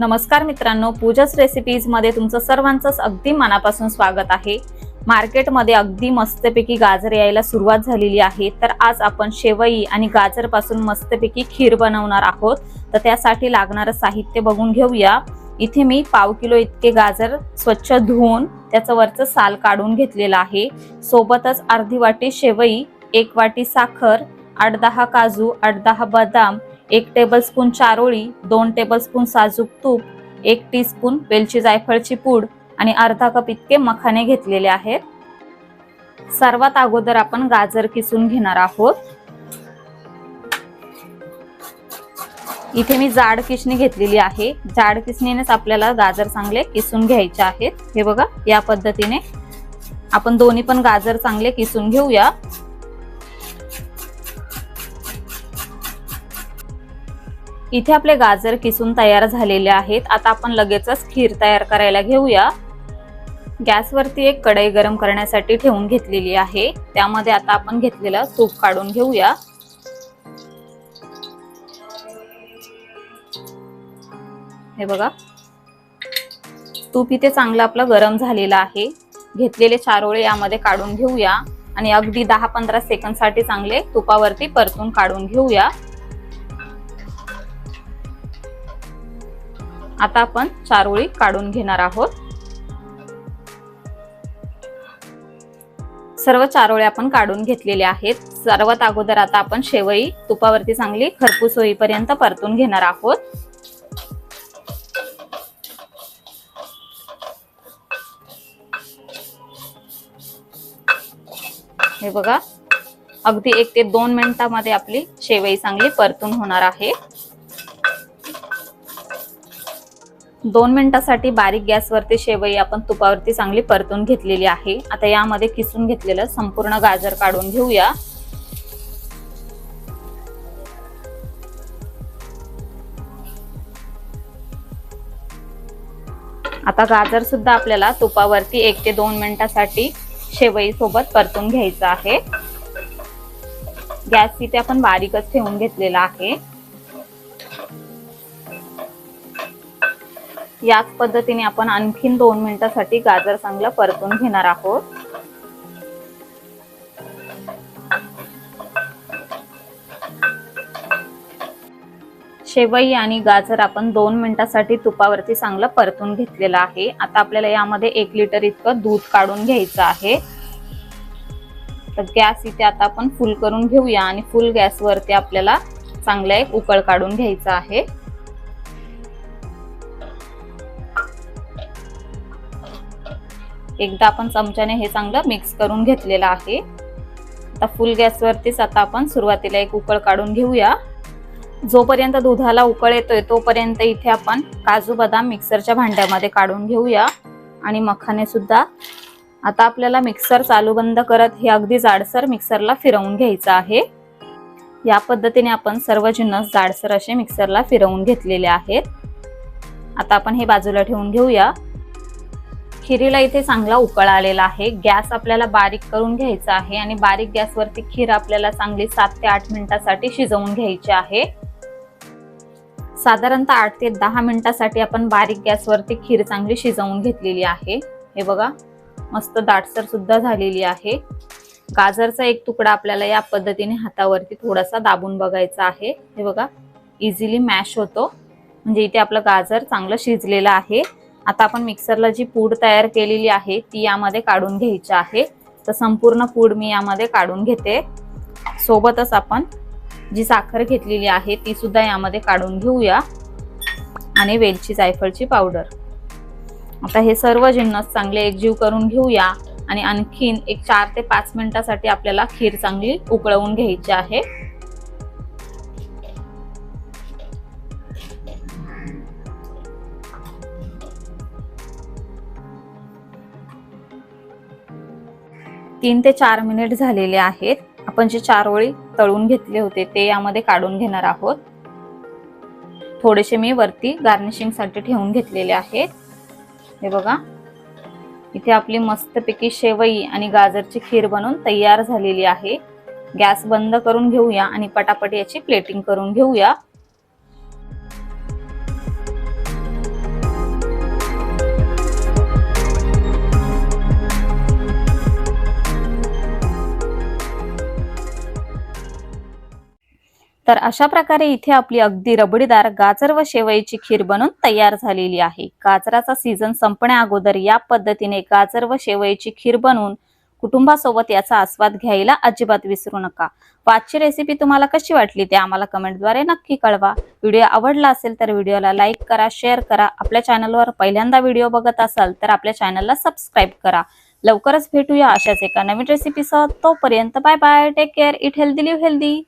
नमस्कार मित्रांनो पूजाच रेसिपीजमध्ये तुमचं सर्वांचंच अगदी मनापासून स्वागत आहे. मार्केटमध्ये अगदी मस्तपैकी गाजर यायला सुरुवात झालेली आहे. तर आज आपण शेवई आणि गाजरपासून मस्तपैकी खीर बनवणार आहोत. तर त्यासाठी लागणारं साहित्य बघून घेऊया. इथे मी पाव किलो इतके गाजर स्वच्छ धुवून त्याचं वरचं साल काढून घेतलेलं आहे. सोबतच अर्धी वाटी शेवई एक वाटी साखर आठ दहा काजू आठ दहा बदाम एक टेबलस्पून चारोळी दोन टेबलस्पून साजूक तूप एक टीस्पून वेलची जायफळची पूड आणि अर्धा कप इतके मखाने घेतलेले आहेत. सर्वात अगोदर आपण गाजर किसून घेणार आहोत. इथे मी जाड किसणी घेतलेली आहे. जाड किसणीनेच आपल्याला गाजर चांगले किसून घ्यायचे आहेत. हे बघा या पद्धतीने आपण दोन्ही पण गाजर चांगले किसून घेऊया. इथे आपले गाजर किसून तयार झालेले आहेत. आता आपण लगेचच खीर तयार करायला घेऊया. गॅसवरती एक कढई गरम करण्यासाठी ठेवून घेतलेली आहे. त्यामध्ये आता आपण घेतलेलं तूप काढून घेऊया. हे बघा. तूप इथे चांगलं आपलं गरम झालेलं आहे. घेतलेले चारोळे यामध्ये काढून घेऊया. आणि अगदी दहा पंधरा सेकंदसाठी चांगले तुपावरती परतून काढून घेऊया. आता आपण चारोळी काढून घेणार आहोत. सर्व चारोळे आपण काढून घेतलेले आहेत. सर्वात अगोदर आता आपण शेवई तुपावरती चांगली खरपूस होईपर्यंत परतून घेणार आहोत. हे बघा अगदी एक ते दोन मिनिटांमध्ये आपली शेवई चांगली परतून होणार आहे. दोन मिनिटासाठी बारीक गॅसवरती शेवई आपण तुपावरती चांगली परतून घेतलेली आहे. आता यामध्ये किसून घेतलेलं संपूर्ण गाजर काढून घेऊया. आता गाजर सुद्धा आपल्याला तुपावरती एक ते दोन मिनिटासाठी शेवई सोबत परतून घ्यायचं आहे. गॅस तिथे आपण बारीकच ठेवून घेतलेला आहे. याच पद्धतीने आपण आणखीन दोन मिनिटासाठी गाजर चांगलं परतून घेणार आहोत. शेवई आणि गाजर आपण दोन मिनिटासाठी तुपावरती चांगलं परतून घेतलेलं आहे. आता आपल्याला यामध्ये एक लिटर इतकं दूध काढून घ्यायचं आहे. तर गॅस इथे आता आपण फुल करून घेऊया आणि फुल गॅसवरती आपल्याला चांगला एक उकळ काढून घ्यायचा आहे. एकदा आपण चमच्याने हे चांगलं मिक्स करून घेतलेलं आहे. आता फुल गॅसवरतीच आता आपण सुरुवातीला एक उकळ काढून घेऊया. जोपर्यंत दुधाला उकळ येतोय तोपर्यंत इथे आपण काजू बदाम मिक्सरच्या भांड्यामध्ये काढून घेऊया. आणि मखाने सुद्धा. आता आपल्याला मिक्सर चालू बंद करत हे अगदी जाडसर मिक्सरला फिरवून घ्यायचं आहे. या पद्धतीने आपण सर्व जिन्नस जाडसर असे मिक्सरला फिरवून घेतलेले आहेत. आता आपण हे बाजूला ठेवून घेऊया. खिरीला इथे चांगला उकळ आलेला आहे. गॅस आपल्याला बारीक करून घ्यायचा आहे आणि बारीक गॅसवरती खीर आपल्याला चांगली सात ते आठ मिनिटासाठी शिजवून घ्यायची आहे. साधारणतः आठ ते दहा मिनिटासाठी आपण बारीक गॅसवरती खीर चांगली शिजवून घेतलेली आहे. हे बघा मस्त दाटसर सुद्धा झालेली आहे. गाजरचा एक तुकडा आपल्याला या पद्धतीने हातावरती थोडासा दाबून बघायचा आहे. हे बघा इझिली मॅश होतो. म्हणजे इथे आपलं गाजर चांगलं शिजलेलं आहे. आता आपण मिक्सरला जी पूड तयार केलेली आहे ती यामध्ये काढून घ्यायची आहे. तर संपूर्ण पूड मी यामध्ये काढून घेते. सोबतच आपण जी साखर घेतलेली आहे ती सुद्धा यामध्ये काढून घेऊया. आणि वेलची जायफळची पावडर. आता हे सर्व जिन्नस चांगले एकजीव करून घेऊया. आणि आणखीन एक चार ते पाच मिनिटासाठी आपल्याला खीर चांगली उकळवून घ्यायची आहे. तीन ते चार मिनिट झालेले आहेत. आपण जे चार ओळी तळून घेतले होते ते यामध्ये काढून घेणार आहोत. थोडेसे मी वरती गार्निशिंगसाठी ठेवून घेतलेले आहेत. हे बघा. इथे आपली मस्तपैकी शेवई आणि गाजरची खीर बनवून तयार झालेली आहे. गॅस बंद करून घेऊया आणि पटापट याची प्लेटिंग करून घेऊया. तर अशा प्रकारे इथे आपली अगदी रबडीदार गाजर व शेवईची खीर बनून तयार झालेली आहे. गाजराचा सीझन संपण्या अगोदर या पद्धतीने गाजर व शेवईची खीर बनवून कुटुंबासोबत याचा आस्वाद घ्यायला अजिबात विसरू नका. व आजची रेसिपी तुम्हाला कशी वाटली ते आम्हाला कमेंटद्वारे नक्की कळवा. व्हिडिओ आवडला असेल तर व्हिडिओला लाईक करा शेअर करा. आपल्या चॅनलवर पहिल्यांदा व्हिडिओ बघत असाल तर आपल्या चॅनलला सबस्क्राईब करा. लवकरच भेटूया अशाच एका नवीन रेसिपीसह तोपर्यंत bye bye take care eat healthy live healthy